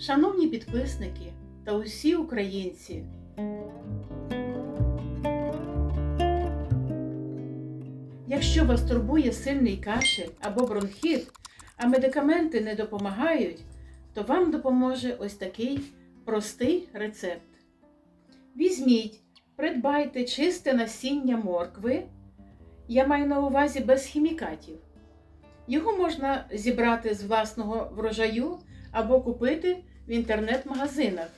Шановні підписники та усі українці. Якщо вас турбує сильний кашель або бронхіт, а медикаменти не допомагають, то вам допоможе ось такий простий рецепт. Візьміть, придбайте чисте насіння моркви. Я маю на увазі без хімікатів. Його можна зібрати з власного врожаю або купити в інтернет-магазинах.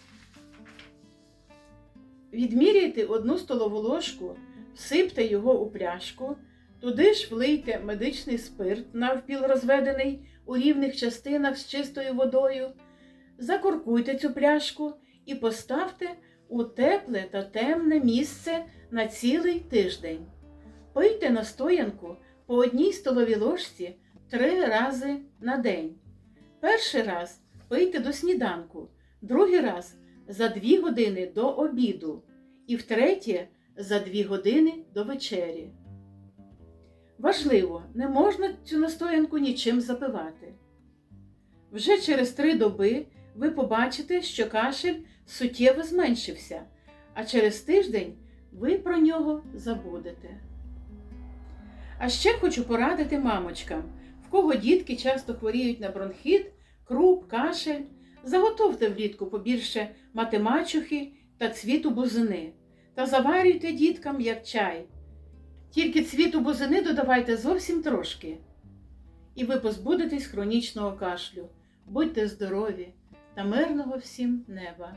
Відміряйте одну столову ложку, всипте його у пляшку, туди ж влийте медичний спирт, навпіл розведений у рівних частинах з чистою водою, закуркуйте цю пляшку і поставте у тепле та темне місце на цілий тиждень. Пийте настоянку по одній столовій ложці три рази на день. Перший раз пийте до сніданку, другий раз за 2 години до обіду і втретє за 2 години до вечері. Важливо, не можна цю настоянку нічим запивати. Вже через три доби ви побачите, що кашель суттєво зменшився, а через тиждень ви про нього забудете. А ще хочу порадити мамочкам, в кого дітки часто хворіють на бронхіт, круп, кашель. Заготовте влітку побільше матемачухи та цвіту бузини та заварюйте діткам як чай. Тільки цвіту бузини додавайте зовсім трошки. І ви позбудетесь хронічного кашлю. Будьте здорові та мирного всім неба!